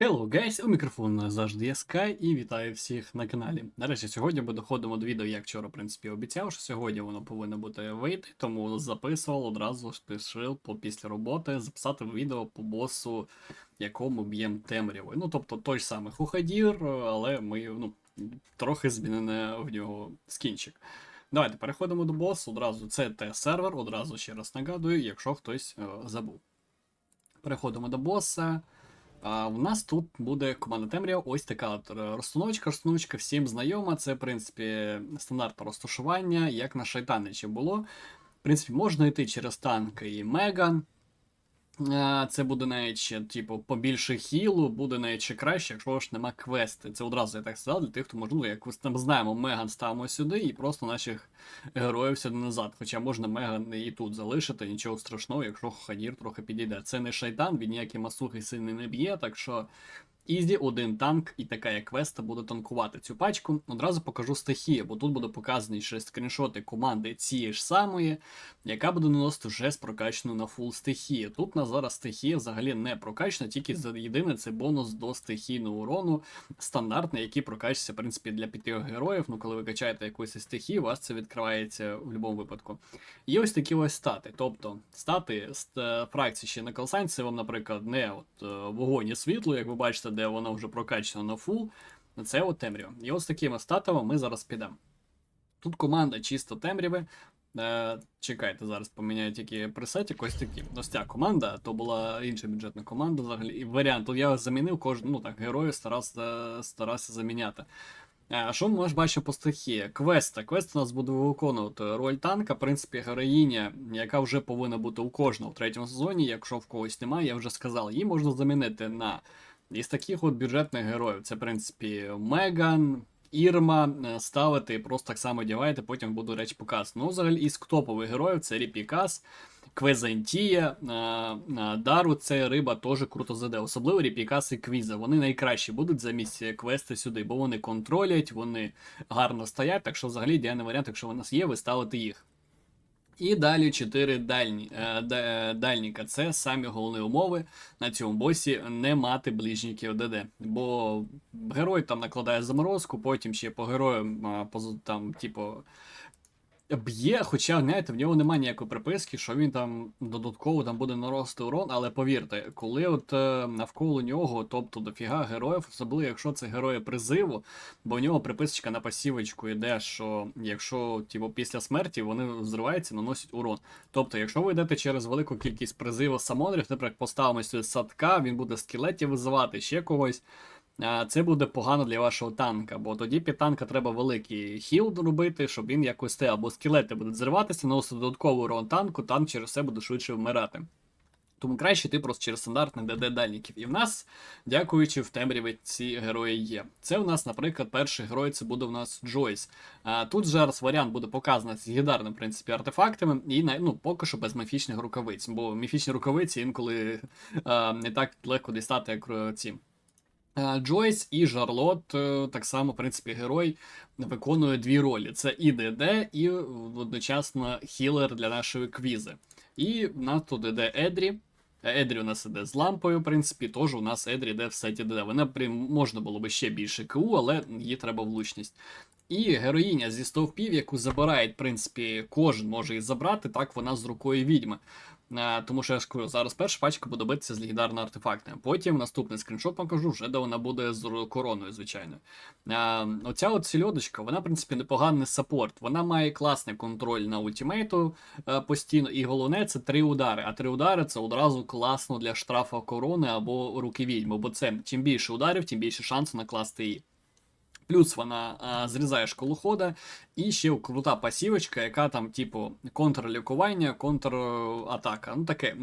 Hello guys, у мікрофону завжди я Sky і вітаю всіх на каналі. Нарешті сьогодні ми доходимо до відео, як вчора, в принципі, обіцяв, що сьогодні воно повинно бути вийти, тому записував одразу спішив після роботи записати відео по босу, якому б'єм темрявою. Ну, тобто той самий Хуходір, але ми ну, трохи змінене в нього скінчик. Давайте переходимо до босу. Одразу це Т-сервер, одразу ще раз нагадую, якщо хтось е, забув. Переходимо до боса. А, У нас тут буде команда Темрява, ось така е, розстановочка. Розстановочка всім знайома. Це, в принципі, стандартне розташування, як на Шайтаничі було. В принципі, можна йти через танк і Меган. А, Це буде навіть ще, типу, побільше хілу, буде навіть ще краще, якщо ж нема квести. Це одразу я так сказав для тих, хто можливо, як там знаємо, Меган ставимо сюди і просто наших героїв сюди назад. Хоча можна Меган і тут залишити, нічого страшного, якщо Хадір трохи підійде. Це не шайтан, він ніякі масухи сильний не б'є, так що. Ізі, один танк і така як квеста буде танкувати цю пачку. Одразу покажу стихії, бо тут буде показані ще скріншоти команди цієї ж самої, яка буде наносити вже з прокачаною на фул стихії. Тут на зараз стихія взагалі не прокачана, тільки за єдине це бонус до стихійного урону, стандартний, який прокачується, в принципі, для п'яти героїв. Ну, коли ви качаєте якусь стихію, у вас це відкривається в будь-якому випадку. Є ось такі ось стати. Тобто стати е, фракції ще на колсань, це вам, наприклад, не от е, вогонь і світло, як ви бачите, де воно вже прокачано на фул. Це от темрява. І ось з такими статами ми зараз підемо. Тут команда чисто темряви. Е, чекайте, зараз поміняю тільки пресетик, ось такі. Ось ця команда, то була інша бюджетна команда взагалі. І варіант. Тут я замінив кожну, ну так, героїв старався, старався заміняти. А що ми бачимо по стихії? Квеста. Квест у нас буде виконувати роль танка. В принципі, героїня, яка вже повинна бути у кожного в третьому сезоні, якщо в когось немає, я вже сказав, її можна замінити на із таких от бюджетних героїв. Це, в принципі, Меган. Ірма е, ставити просто так само одягаєте, потім буду речі показ. Ну, взагалі, із топових героїв це Ріпікас, Квезантія, е, е, Дару, це риба теж круто заде. Особливо Ріпікас і Квіза. Вони найкращі будуть замість квести сюди, бо вони контролять, вони гарно стоять. Так що, взагалі, ідеальний варіант, якщо у нас є, ви ставите їх. І далі 4 дальні, е, дальніка. Це самі головні умови на цьому босі не мати ближніків ДД. Бо герой там накладає заморозку, потім ще по героям там, типу, Б'є, хоча, знаєте, в нього немає ніякої приписки, що він там додатково там буде нарости урон, але повірте, коли от е, навколо нього, тобто дофіга героїв, особливо якщо це герої призиву, бо в нього приписочка на пасівочку йде, що якщо типу, після смерті вони взриваються, наносять урон. Тобто, якщо ви йдете через велику кількість призиву самонерів, наприклад, поставимо сюди садка, він буде скелетів визивати, ще когось це буде погано для вашого танка, бо тоді під танка треба великий хіл робити, щоб він якось те або скелети будуть зриватися, наносити додатковий урон танку, танк через це буде швидше вмирати. Тому краще ти просто через стандартний ДД дальників. І в нас, дякуючи в темряві, ці герої є. Це у нас, наприклад, перший герой це буде у нас Джойс. А, Тут зараз варіант буде показаний з гідарним, в принципі, артефактами, і ну, поки що без міфічних рукавиць. Бо міфічні рукавиці інколи а, не так легко дістати, як е, ці. Е, Джойс і Жарлот, е, так само, в принципі, герой виконує дві ролі: це і ДД, і одночасно хілер для нашої квізи. І в нас тут іде Едрі. Едрі у нас іде з лампою, в принципі, теж у нас Едрі йде в сеті ДД. Вона можна було би ще більше КУ, але їй треба влучність. І героїня зі стовпів, яку забирають, в принципі, кожен може її забрати, так вона з рукою відьми. Е, тому що я ж кажу, зараз перша пачка буде битися з легендарними артефактами. Потім наступний скріншот покажу, вже де вона буде з короною, звичайно. Е, оця от сільодочка, вона, в принципі, непоганий саппорт. Вона має класний контроль на ультимейту е, постійно. І головне, це три удари. А три удари це одразу класно для штрафа корони або руки відьми. Бо це чим більше ударів, тим більше шансу накласти її. Плюс вона а, зрізає школохода, і ще крута пасівочка, яка там, типу, контрлікування, контратака. Ну таке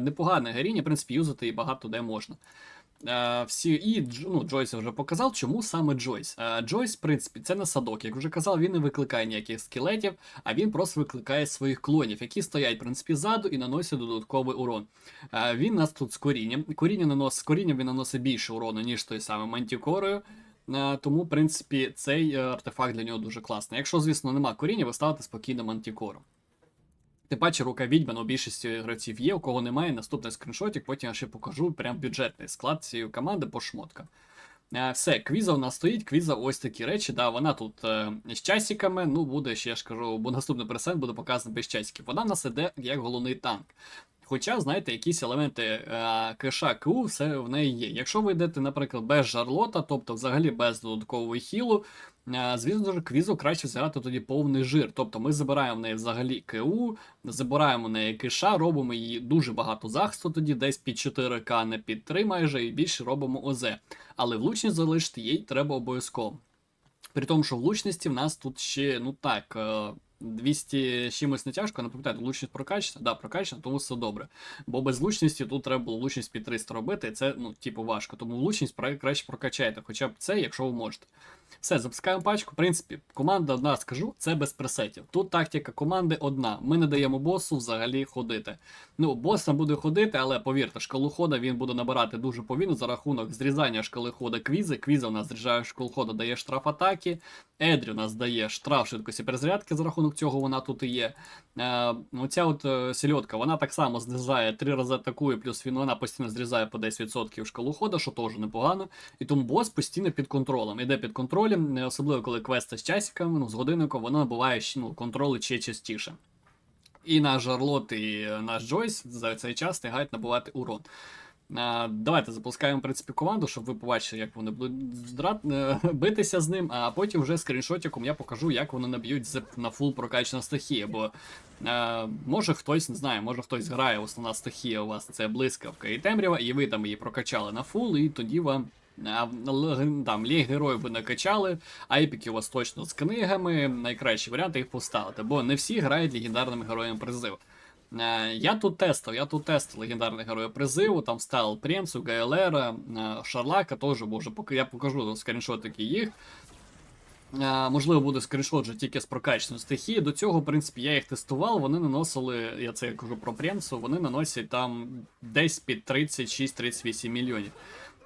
непогане геріння, в принципі, юзати і багато де можна. А, всі, І ну, Джойс вже показав, чому саме Джойс. А, Джойс, в принципі, це не садок. Як вже казав, він не викликає ніяких скелетів, а він просто викликає своїх клонів, які стоять в принципі, ззаду і наносять додатковий урон. А, Він нас тут з корінням. Коріння наносить, корінням він наносить більше урону, ніж той самий мантікорою. Е, тому, в принципі, цей е, артефакт для нього дуже класний. Якщо, звісно, нема коріння, ви ставите спокійно мантікору. Тим паче рука відьмана у більшості гравців є, у кого немає, наступний скріншотик, потім я ще покажу прям бюджетний склад цієї команди по шмоткам. Е, Все, квіза у нас стоїть, квіза ось такі речі. Да, вона тут е, з часиками, ну буде ще я ж кажу, бо наступний персент буде показаний без часиків. Вона в нас іде як головний танк. Хоча, знаєте, якісь елементи е, кеша КУ все в неї є. Якщо ви йдете, наприклад, без жарлота, тобто взагалі без додаткового хілу, е, звісно ж, квізу краще взяти тоді повний жир. Тобто ми забираємо в неї взагалі КУ, забираємо в неї кеша, робимо її дуже багато захисту, тоді десь під 4К, не під 3 майже, і більше робимо ОЗ. Але влучність залишити їй треба обов'язково. При тому, що влучності в нас тут ще, ну так, е, 200 чимось не тяжко, не пам'ятаю, влучність прокачана, да, прокачана, тому все добре. Бо без влучності тут треба було влучність під 300 робити, і це, ну, типу, важко. Тому влучність пра- краще прокачайте, хоча б це, якщо ви можете. Все, запускаємо пачку. В принципі, команда одна, скажу, це без пресетів. Тут тактика команди одна. Ми не даємо босу взагалі ходити. Ну, бос там буде ходити, але повірте, шкалу хода він буде набирати дуже повільно за рахунок зрізання шкали хода квізи. Квіза у нас зрізає шкалу хода, дає штраф атаки. Едрі у нас дає штраф швидкості перезарядки, за рахунок цього вона тут і є. Е, оця от е, сельодка, вона так само знижає три рази атакує, плюс він вона постійно зрізає по 10% шкалу хода, що теж непогано. І тому бос постійно під контролем. Іде під контролем, особливо коли квести з часиками, ну з годинником, воно набуває ну, контроли ще частіше. І наш Жарлот, і наш Джойс за цей час встигають набувати урон. А, давайте запускаємо в принципі команду, щоб ви побачили, як вони будуть е, битися з ним, а потім вже скріншотиком я покажу, як вони наб'ють на фул прокачана стихія. Бо е, може хтось не знаю, може хтось грає, основна стихія у вас це блискавка і темрява, і ви там її прокачали на фул, і тоді вам. А, там ліг героїв ви накачали, а епіки у вас точно з книгами. Найкращий варіант їх поставити, бо не всі грають легендарними героями призиву. Е, Я тут тестив, я тут тестив легендарних героїв призиву, там ставив Пренцу, Гайлера, е, Шарлака теж, бо вже я покажу скріншотики їх. Е, Можливо, буде скріншот вже тільки з прокачаної стихії. До цього, в принципі, я їх тестував, вони наносили, я це кажу про Пренцу, вони наносять там десь під 36-38 мільйонів.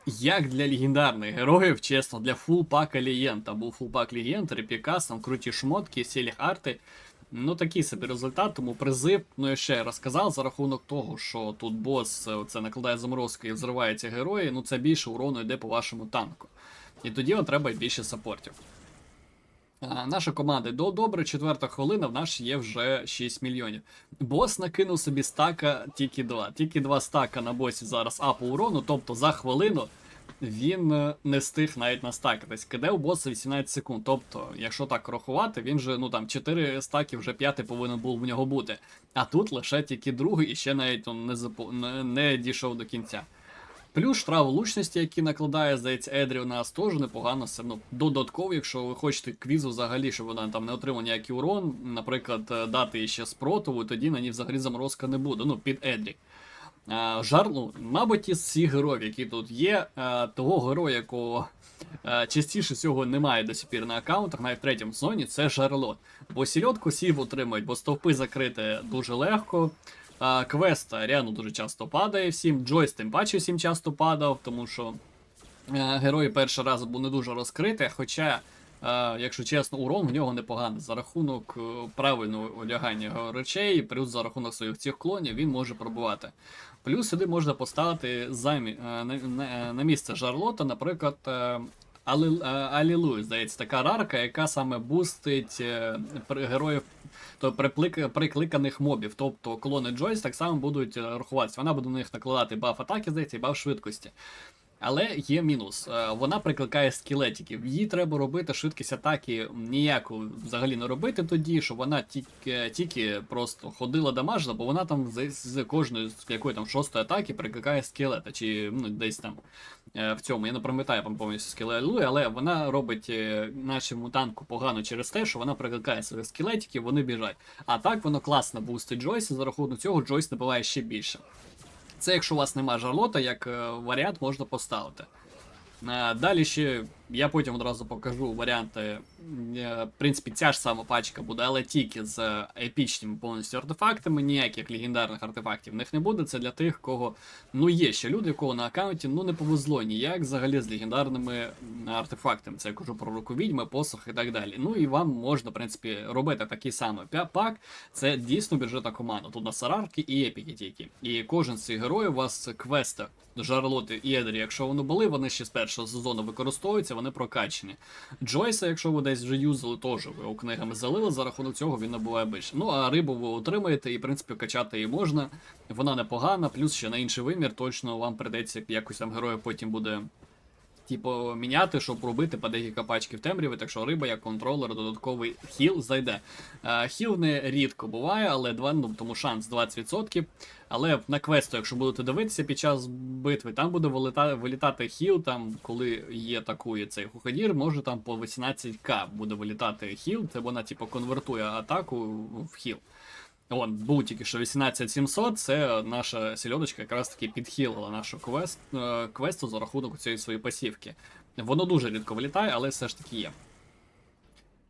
Як для легендарних героїв, чесно, для фул пака Легенд, був фул пак Легенд, Репікас, там круті шмотки, сілі арти. Ну, такий собі результат, тому призив, ну я ще розказав, за рахунок того, що тут бос е, це накладає заморозку і взриваються герої, ну це більше урону йде по вашому танку. І тоді вам треба більше саппортів. А, наша команда до добре, четверта хвилина, в нас є вже 6 мільйонів. Бос накинув собі стака тільки 2. Тільки 2 стака на босі зараз А по урону, тобто за хвилину він е, не встиг навіть настакатись. КД у боса 18 секунд. Тобто, якщо так рахувати, він же, ну там 4 стаки, вже п'ятий повинен був в нього бути. А тут лише тільки другий і ще навіть он не, запо... не, не дійшов до кінця. Плюс штраф влучності, який накладає, здається, Едрі у нас теж непогано. Це ну, додатково, якщо ви хочете квізу взагалі, щоб вона там не отримала ніякий урон, наприклад, е, дати їй ще спротиву, тоді на ній взагалі заморозка не буде. Ну, під Едрі. Е, Жар, ну, мабуть, із всіх героїв, які тут є, е, того героя, якого е, частіше всього немає до сих пір на аккаунтах, навіть в третьому зоні, це Жарлот. Бо сільотку сів отримують, бо стовпи закрити дуже легко. Квест реально дуже часто падає всім. Джойс тим паче всім часто падав, тому що герой перший раз був не дуже розкритий, хоча. Е, Якщо чесно, урон в нього непоганий. За рахунок е, правильного одягання речей, плюс за рахунок своїх цих клонів він може пробувати. Плюс сюди можна поставити замі, е, на, на, місце Жарлота, наприклад, е, Али- е, здається, така рарка, яка саме бустить е, героїв то приплик, прикликаних мобів. Тобто колони Джойс так само будуть е, рахуватися. Вона буде на них накладати баф атаки, здається, і баф швидкості. Але є мінус. Е, Вона прикликає скелетиків. Їй треба робити швидкість атаки ніяку взагалі не робити тоді, щоб вона тільки, тільки просто ходила дамажила, бо вона там з, з кожної з якої там шостої атаки прикликає скелета, чи ну, десь там е, в цьому. Я не пам'ятаю пам- повністю скелелу, але вона робить е, нашому танку погано через те, що вона прикликає своїх скелетиків, вони біжать. А так воно класно бустить Джойс, і за рахунок цього Джойс набиває ще більше. Це якщо у вас немає жарлота, як е, варіант можна поставити. Е, Далі ще Я потім одразу покажу варіанти. Е, В принципі, ця ж сама пачка буде, але тільки з епічними повністю артефактами. Ніяких легендарних артефактів в них не буде. Це для тих, кого ну є ще люди, кого на аккаунті ну не повезло ніяк взагалі з легендарними артефактами. Це я кажу про руку відьми, посох і так далі. Ну і вам можна, в принципі, робити такий самий пак. Це дійсно бюджетна команда. Тут на Сарарки і епіки тільки. І кожен з цих героїв у вас квести, жарлоти і едері, якщо вони були, вони ще з першого сезону використовуються, вони прокачені. Джойса, якщо ви десь вже юзали, теж ви у книгами залили, за рахунок цього він набуває більше. Ну а рибу ви отримаєте і, в принципі, качати її можна. Вона непогана, плюс ще на інший вимір, точно вам придеться якось там героя потім буде. Типу, міняти, щоб робити по декілька пачків темряви, так що риба як контролер, додатковий хіл зайде. Е, хіл не рідко буває, але ну, тому шанс 20%. Але на квесту, якщо будете дивитися під час битви, там буде виліта, вилітати хіл, там, коли є атакує цей хуходір, може там по 18к буде вилітати хіл, це вона типу конвертує атаку в хіл. Вон, був що 18700, це наша сільодочка якраз таки підхилила нашу квест, е, квесту за рахунок цієї своєї пасівки. Воно дуже рідко вилітає, але все ж таки є.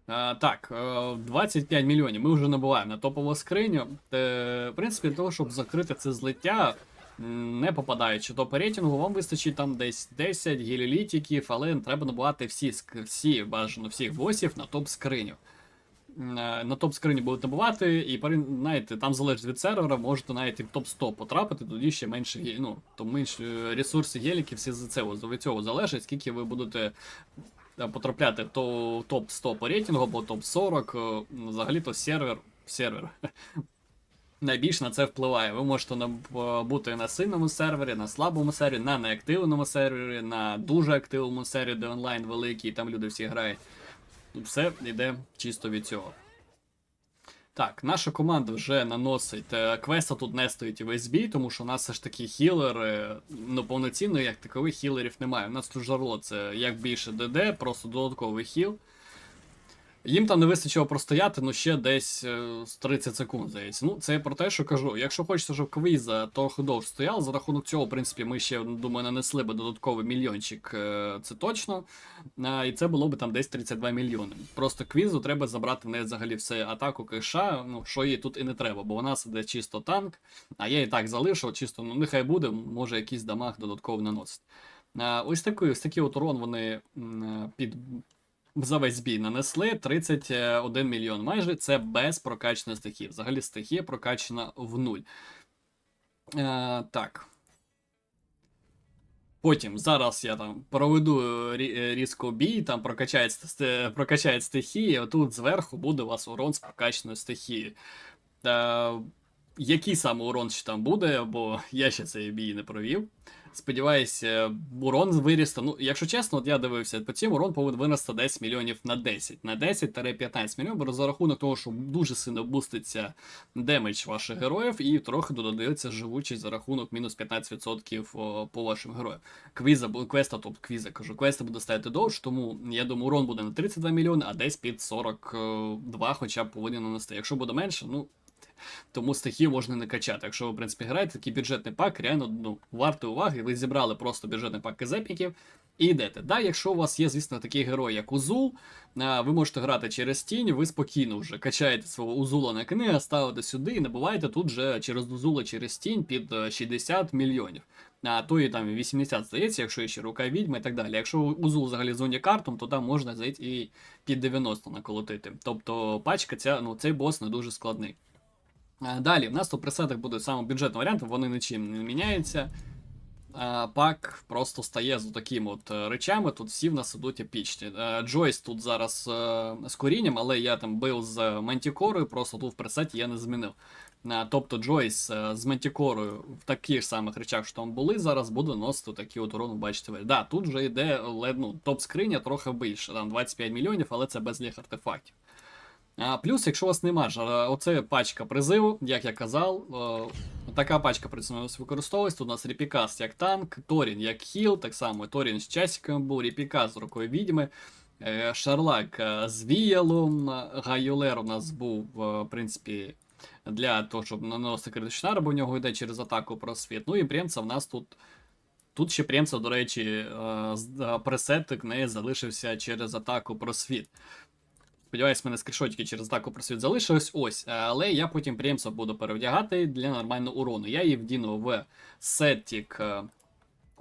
Е, так, е, 25 мільйонів ми вже набуваємо на топову скриню. Е, в принципі, для того, щоб закрити це злиття, не попадаючи до рейтингу, вам вистачить там десь 10 гелілітиків, але треба набувати всі, всі бажано всіх босів на топ-скриню. Е, На топ-скрині будете набувати, і знаєте, там залежить від сервера, можете навіть і в топ-100 потрапити, тоді ще менше ну, то менше ресурси геліків, всі з цього, від цього залежить, скільки ви будете е, потрапляти то в топ-100 по рейтингу, або топ-40, е, взагалі то сервер, сервер найбільш на це впливає. Ви можете бути на сильному сервері, на слабому сервері, на неактивному сервері, на дуже активному сервері, де онлайн великий, там люди всі грають. Все йде чисто від цього. Так, наша команда вже наносить. е, Квеста тут не стоїть весь бій, тому що у нас все ж таки хілери, ну повноцінно, як такових хілерів немає. У нас тут жарло це як більше ДД, просто додатковий хіл. Їм там не вистачило простояти, ну ще десь е, 30 секунд, здається. Ну, це про те, що кажу. Якщо хочете, щоб квіза трохи довше стояв, за рахунок цього, в принципі, ми ще, думаю, нанесли би додатковий мільйончик, е, це точно. І це було б там десь 32 мільйони. Просто квізу треба забрати в взагалі все атаку киша, ну, що їй тут і не треба, бо вона сиде чисто танк, а я і так залишив, чисто, ну нехай буде, може якийсь дамаг додатково наносить. Ось такий, ось такий от урон вони під за весь бій нанесли 31 мільйон майже. Це без прокачаної стихії. Взагалі стихія прокачана в нуль. Е, так. Потім зараз я там проведу е, е, різко бій, там прокачають, ст- стихії, а тут зверху буде у вас урон з прокачаною стихією. Е, який саме урон ще там буде, бо я ще цей бій не провів. Сподіваюся, урон вирісте. Ну, якщо чесно, от я дивився, по цим урон повинен вирости 10 мільйонів на 10, на 10-15 мільйонів, бо за рахунок того, що дуже сильно буститься демедж ваших героїв, і трохи додається живучість за рахунок мінус 15% по вашим героям. Квіза, квеста, тобто квіза, кажу, квеста буде стояти довше, тому я думаю, урон буде не 32 мільйони, а десь під 42 хоча б повинен нанести. Якщо буде менше, ну. Тому стихію можна не качати. Якщо ви, в принципі, граєте такий бюджетний пак, реально ну, варто уваги, ви зібрали просто бюджетний пак із епіків і йдете. Да, якщо у вас є, звісно, такий герой, як Узул, ви можете грати через тінь, ви спокійно вже качаєте свого Узула на книга, ставите сюди і набуваєте тут вже через Узула через тінь під е, 60 мільйонів. А то і там 80 здається, якщо ще рука відьми і так далі. Якщо Узул взагалі зоні картом, то там можна здається, і під 90 наколотити. Тобто пачка ця, ну, цей бос не дуже складний. А, Далі, в нас тут пресетах буде саме бюджетний варіант, вони нічим не міняються. А, Пак просто стає з такими от е, речами. Тут всі в нас ідуть епічні. Е, Джойс тут зараз е, з корінням, але я там бив з мантікорою, просто тут в пресеті я не змінив. Тобто Джойс е, з мантікорою в таких самих речах, що там були, зараз буде носити такі от урон, бачите ви. Да, тут вже йде ну, топ-скриня трохи більше, там 25 мільйонів, але це без ліх артефактів. Плюс, якщо у вас нема ж, а, оце пачка призиву, як я казав, е, така пачка призиву використовується. Тут у нас Ріпікас як танк, Торін як хіл, так само Торін з часиком був, Ріпікас з рукою відьми, е, Шарлак е, з віялом, е, Гайолер у нас був, е, в принципі, для того, щоб наносити критичний удар, бо в нього йде через атаку просвіт. Ну і Бремца в нас тут. Тут ще Прємця, до речі, е, е, пресетик не залишився через атаку просвіт. Сподіваюсь, в мене скріншотики через атаку просвіт залишилось. Ось, е, але я потім приємство буду перевдягати для нормального урону. Я її вдіну в сетік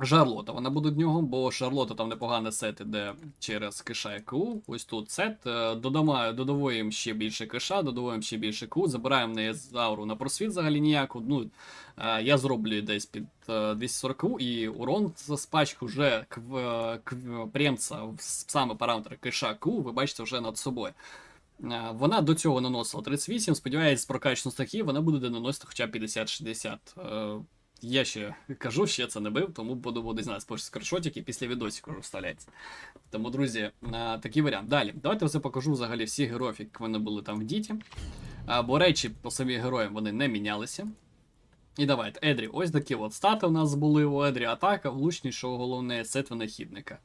е, Жарлота. Вона буде в нього, бо Шарлота там непогане сет іде через киша і КУ. Ось тут сет. Е, Додамо, додавуємо ще більше киша, додавуємо ще більше КУ, забираємо неї зауру на просвіт взагалі ніяку. Ну, е, я зроблю десь під е, 240 КУ, і урон з з пачки вже прємца саме параметри киша КУ, ви бачите вже над собою. Е, Вона до цього наносила 38, сподіваюсь, з прокачану стахів вона буде наносити хоча б 50-60. Е, Я ще кажу, ще це не бив, тому буду буду знати скріншотики після відосіку вже вставляється. Тому, друзі, е, такий варіант. Далі, давайте я покажу взагалі всі героїв, як вони були там в діті. Бо речі по самі героям вони не мінялися. І давайте, Едрі, ось такі от стати у нас були у Едрі атака, влучність, що головне, сет винахідника.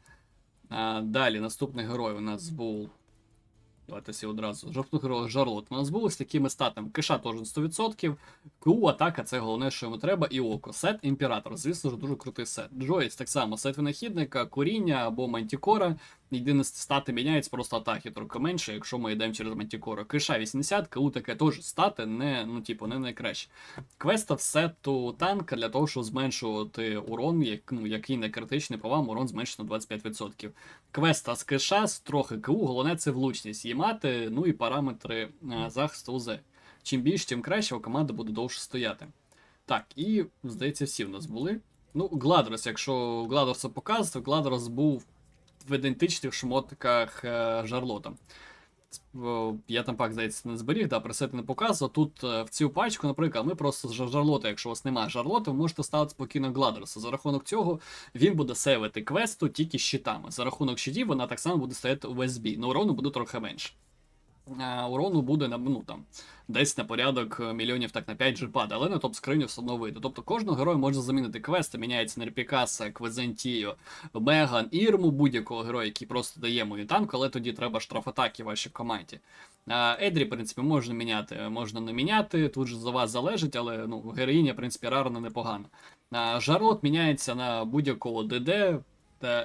А, далі, наступний герой у нас був. Давайте одразу. Жовтий Жарлот. У нас були з такими статами. Киша теж 100%. КУ, атака це головне, що йому треба, і око. Сет імператор. Звісно ж, дуже крутий сет. Джойс так само, сет винахідника, коріння або мантікора. Єдине стати міняється, просто атаки трохи менше, якщо ми йдемо через мантікора. Киша 80, КУ таке теж стати, не, ну, типу, не найкраще. Квеста в сету танка для того, щоб зменшувати урон, як, ну, який не критичний по вам, урон зменшено на 25%. Квеста з киша, з трохи КУ, головне це влучність її мати, ну і параметри е, захисту УЗ. Чим більше, тим краще, а команда буде довше стояти. Так, і здається, всі в нас були. Ну, Гладрос, якщо Гладроса показувати, Гладрос був в ідентичних шмотках е, Жарлота. Я там пак, здається, не зберіг, да, пресети не показував. Тут е, в цю пачку, наприклад, ми просто з жарлота, якщо у вас немає жарлота, ви можете ставити спокійно гладерса. За рахунок цього він буде сейвити квесту тільки щитами. За рахунок щитів вона так само буде стояти у ВСБ, але урону буде трохи менше. А, урону буде ну там десь на порядок е, мільйонів так на 5 джипада, але на топ скриню все одно вийде. Тобто кожного героя можна замінити квести, міняється на Репікаса, Квезентію, Меган, Ірму, будь-якого героя, який просто дає мою танку, але тоді треба штрафатаки вашій команді. Едрі, в принципі, можна міняти, можна не міняти. Тут же за вас залежить, але ну, героїня, в принципі, рарна непогано. А, Жарлот міняється на будь-якого ДД.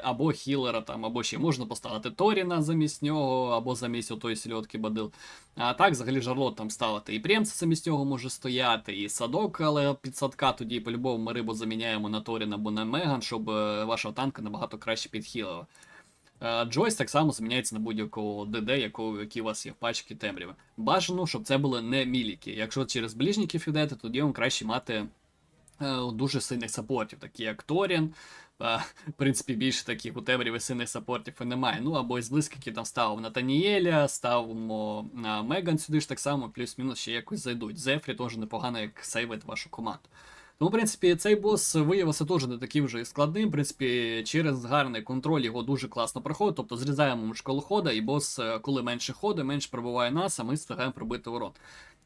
Або хілера там, або ще можна поставити Торіна замість нього, або замість отої сільотки Бадил. А так, взагалі, Жарлот там ставити і Прємца замість нього може стояти, і садок, але під садка тоді по-любому ми рибу заміняємо на Торіна або на Меган, щоб е, ваша танка набагато краще підхилила. Е, Джойс так само заміняється на будь-якого ДД, якого, який у вас є в пачці темряви. Бажано, щоб це були не міліки. Якщо через ближніків йдете, тоді вам краще мати е, дуже сильних саппортів, такі як Торін. В принципі, більше таких у темряві сильних саппортів і немає. Ну або із близьких там ставив Натанієля, ставимо на Меган сюди ж так само, плюс-мінус ще якось зайдуть. Зефрі теж непогано як сейвить вашу команду. Тому, в принципі, цей бос виявився теж не таким вже складним. В принципі, через гарний контроль його дуже класно проходить. Тобто зрізаємо школу хода, і бос, е, коли менше ходить, менше пробиває нас, а ми встигаємо пробити урон.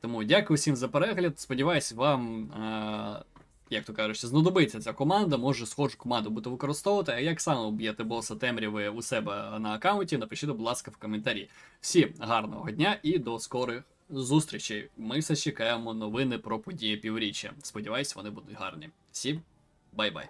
Тому дякую всім за перегляд. Сподіваюсь, вам. Е- як то кажуть, знадобиться ця команда, може схожу команду буде використовувати. А як саме б'єте боса темряви у себе на аккаунті, напишіть, будь ласка, в коментарі. Всім гарного дня і до скорих зустрічей. Ми все чекаємо новини про події півріччя. Сподіваюсь, вони будуть гарні. Всім бай-бай.